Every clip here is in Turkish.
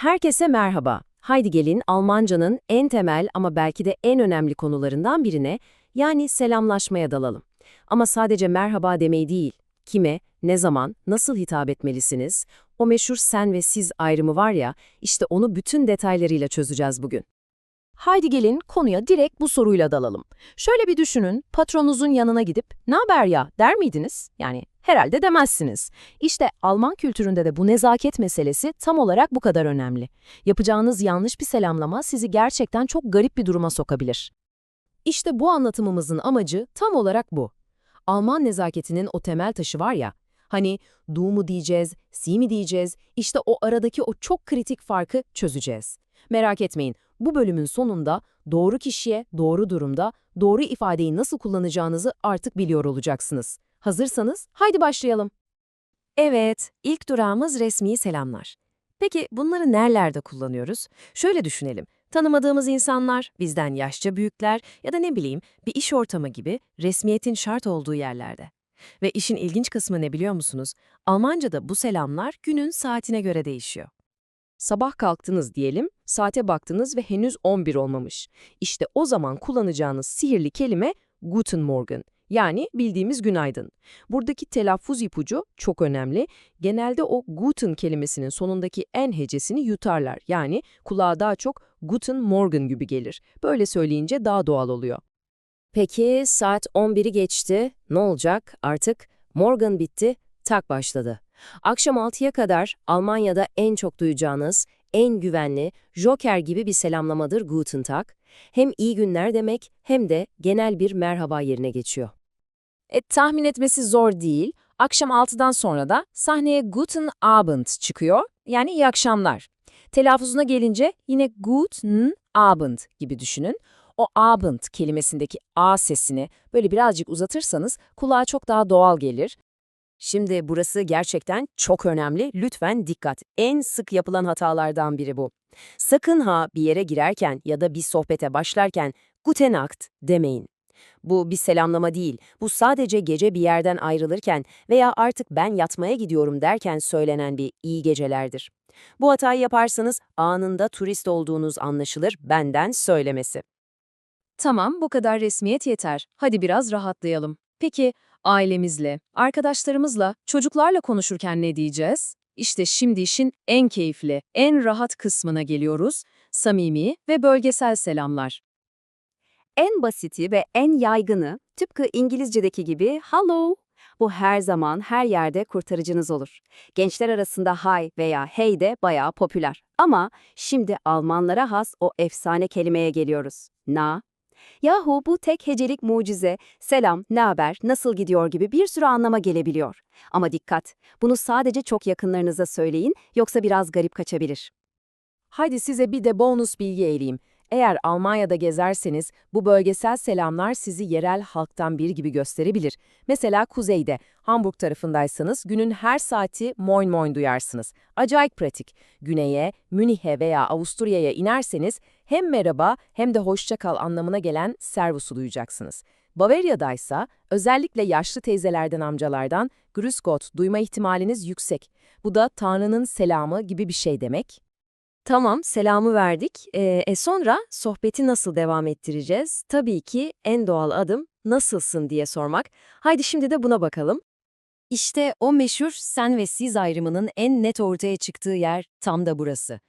Herkese merhaba. Haydi gelin Almancanın en temel ama belki de en önemli konularından birine, yani selamlaşmaya dalalım. Ama sadece merhaba demeyi değil, kime, ne zaman, nasıl hitap etmelisiniz, o meşhur sen ve siz ayrımı var ya, işte onu bütün detaylarıyla çözeceğiz bugün. Haydi gelin konuya direkt bu soruyla dalalım. Şöyle bir düşünün, patronunuzun yanına gidip "Ne haber ya?" der miydiniz? Yani herhalde demezsiniz. İşte Alman kültüründe de bu nezaket meselesi tam olarak bu kadar önemli. Yapacağınız yanlış bir selamlama sizi gerçekten çok garip bir duruma sokabilir. İşte bu anlatımımızın amacı tam olarak bu. Alman nezaketinin o temel taşı var ya, hani du mu diyeceğiz, si mi diyeceğiz, işte o aradaki o çok kritik farkı çözeceğiz. Merak etmeyin, bu bölümün sonunda doğru kişiye, doğru durumda, doğru ifadeyi nasıl kullanacağınızı artık biliyor olacaksınız. Hazırsanız haydi başlayalım. Evet, ilk durağımız resmi selamlar. Peki bunları nerelerde kullanıyoruz? Şöyle düşünelim. Tanımadığımız insanlar, bizden yaşça büyükler ya da ne bileyim bir iş ortamı gibi resmiyetin şart olduğu yerlerde. Ve işin ilginç kısmı ne biliyor musunuz? Almanca'da bu selamlar günün saatine göre değişiyor. Sabah kalktınız diyelim, saate baktınız ve henüz 11 olmamış. İşte o zaman kullanacağınız sihirli kelime Guten Morgen. Yani bildiğimiz günaydın. Buradaki telaffuz ipucu çok önemli. Genelde o guten kelimesinin sonundaki en hecesini yutarlar. Yani kulağa daha çok Guten Morgen gibi gelir. Böyle söyleyince daha doğal oluyor. Peki saat 11'i geçti. Ne olacak? Artık Morgen bitti, tak başladı. Akşam 6'ya kadar Almanya'da en çok duyacağınız, en güvenli, joker gibi bir selamlamadır Guten Tag. Hem iyi günler demek hem de genel bir merhaba yerine geçiyor. E, tahmin etmesi zor değil. Akşam 6'dan sonra da sahneye Guten Abend çıkıyor, yani iyi akşamlar. Telaffuzuna gelince yine Guten Abend gibi düşünün. O Abend kelimesindeki A sesini böyle birazcık uzatırsanız kulağa çok daha doğal gelir. Şimdi burası gerçekten çok önemli. Lütfen dikkat. En sık yapılan hatalardan biri bu. Sakın ha bir yere girerken ya da bir sohbete başlarken Guten Nacht demeyin. Bu bir selamlama değil. Bu sadece gece bir yerden ayrılırken veya artık ben yatmaya gidiyorum derken söylenen bir iyi gecelerdir. Bu hatayı yaparsanız anında turist olduğunuz anlaşılır benden söylemesi. Tamam, bu kadar resmiyet yeter. Hadi biraz rahatlayalım. Peki, ailemizle, arkadaşlarımızla, çocuklarla konuşurken ne diyeceğiz? İşte şimdi işin en keyifli, en rahat kısmına geliyoruz. Samimi ve bölgesel selamlar. En basiti ve en yaygını, tıpkı İngilizce'deki gibi hello. Bu her zaman, her yerde kurtarıcınız olur. Gençler arasında hi veya hey de bayağı popüler. Ama şimdi Almanlara has o efsane kelimeye geliyoruz. Na. Yahu bu tek hecelik mucize, selam, ne haber, nasıl gidiyor gibi bir sürü anlama gelebiliyor. Ama dikkat, bunu sadece çok yakınlarınıza söyleyin, yoksa biraz garip kaçabilir. Haydi size bir de bonus bilgi eğileyim. Eğer Almanya'da gezerseniz bu bölgesel selamlar sizi yerel halktan biri gibi gösterebilir. Mesela kuzeyde, Hamburg tarafındaysanız günün her saati moin moin duyarsınız. Acayip pratik. Güneye, Münih'e veya Avusturya'ya inerseniz hem merhaba hem de hoşça kal anlamına gelen servusu duyacaksınız. Bavarya'daysa özellikle yaşlı teyzelerden amcalardan Grüß Gott duyma ihtimaliniz yüksek. Bu da Tanrı'nın selamı gibi bir şey demek. Tamam, selamı verdik. Ee, e sonra sohbeti nasıl devam ettireceğiz? Tabii ki en doğal adım nasılsın diye sormak. Haydi şimdi de buna bakalım. İşte o meşhur sen ve siz ayrımının en net ortaya çıktığı yer tam da burası.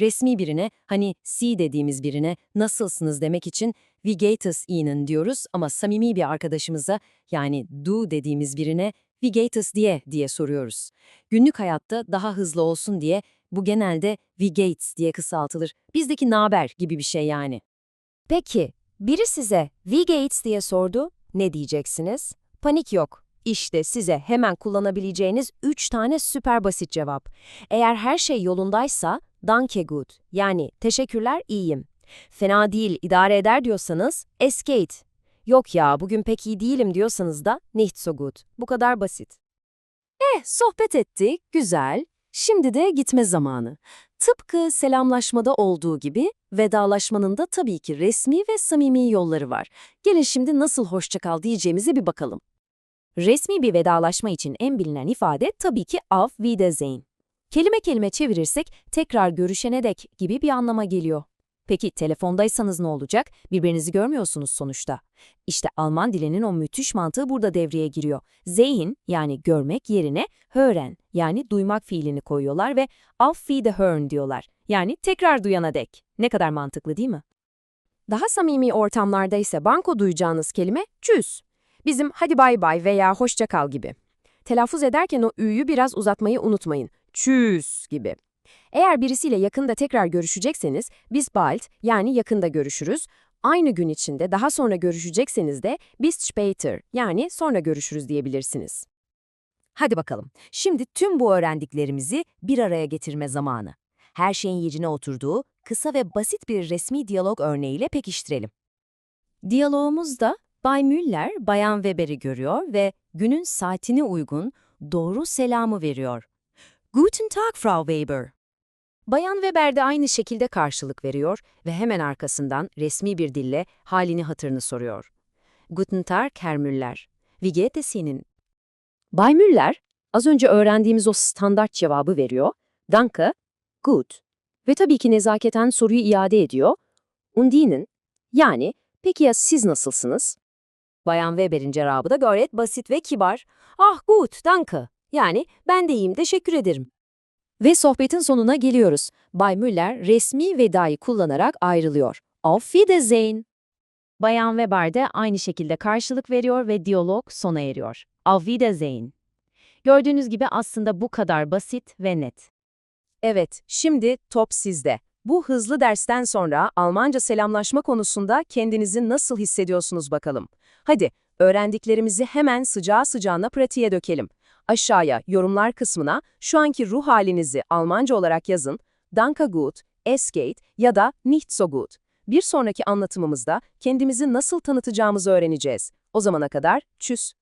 Resmi birine, hani si dediğimiz birine nasılsınız demek için es Ihnen diyoruz ama samimi bir arkadaşımıza yani du dediğimiz birine es diye diye soruyoruz. Günlük hayatta daha hızlı olsun diye bu genelde geht's diye kısaltılır. Bizdeki naber gibi bir şey yani. Peki, biri size geht's diye sordu, ne diyeceksiniz? Panik yok. İşte size hemen kullanabileceğiniz 3 tane süper basit cevap. Eğer her şey yolundaysa, danke gut, yani teşekkürler iyiyim. Fena değil, idare eder diyorsanız, es geht. Yok ya, bugün pek iyi değilim diyorsanız da, nicht so gut. Bu kadar basit. Eh, sohbet ettik, güzel. Şimdi de gitme zamanı. Tıpkı selamlaşmada olduğu gibi vedalaşmanın da tabii ki resmi ve samimi yolları var. Gelin şimdi nasıl hoşçakal diyeceğimize bir bakalım. Resmi bir vedalaşma için en bilinen ifade tabii ki auf Wiedersehen. Kelime kelime çevirirsek tekrar görüşene dek gibi bir anlama geliyor. Peki telefondaysanız ne olacak? Birbirinizi görmüyorsunuz sonuçta. İşte Alman dilinin o müthiş mantığı burada devreye giriyor. Sehen yani görmek yerine hören yani duymak fiilini koyuyorlar ve auf Wiederhören diyorlar. Yani tekrar duyana dek. Ne kadar mantıklı değil mi? Daha samimi ortamlarda ise banko duyacağınız kelime tschüss. Bizim hadi bay bay veya hoşça kal gibi. Telaffuz ederken o ü'yü biraz uzatmayı unutmayın. Tschüss gibi. Eğer birisiyle yakında tekrar görüşecekseniz biz bald yani yakında görüşürüz. Aynı gün içinde daha sonra görüşecekseniz de bis später yani sonra görüşürüz diyebilirsiniz. Hadi bakalım. Şimdi tüm bu öğrendiklerimizi bir araya getirme zamanı. Her şeyin yerine oturduğu kısa ve basit bir resmi diyalog örneğiyle pekiştirelim. Diyalogumuzda Bay Müller Bayan Weber'i görüyor ve günün saatine uygun doğru selamı veriyor. Guten Tag Frau Weber. Bayan Weber de aynı şekilde karşılık veriyor ve hemen arkasından resmi bir dille halini hatırını soruyor. Guten Tag Herr Müller. Wie geht es Ihnen? Bay Müller, az önce öğrendiğimiz o standart cevabı veriyor. Danke, gut. Ve tabii ki nezaketen soruyu iade ediyor. Und Ihnen? Yani, peki ya siz nasılsınız? Bayan Weber'in cevabı da gayet basit ve kibar. Ah gut, danke. Yani, ben de iyiyim, teşekkür ederim. Ve sohbetin sonuna geliyoruz. Bay Müller resmi vedayı kullanarak ayrılıyor. Auf Wiedersehen. Bayan Weber de aynı şekilde karşılık veriyor ve diyalog sona eriyor. Auf Wiedersehen. Gördüğünüz gibi aslında bu kadar basit ve net. Evet, şimdi top sizde. Bu hızlı dersten sonra Almanca selamlaşma konusunda kendinizi nasıl hissediyorsunuz bakalım. Hadi, öğrendiklerimizi hemen sıcağı sıcağına pratiğe dökelim. Aşağıya yorumlar kısmına şu anki ruh halinizi Almanca olarak yazın. Danke gut, es geht ya da nicht so gut. Bir sonraki anlatımımızda kendimizi nasıl tanıtacağımızı öğreneceğiz. O zamana kadar tschüss.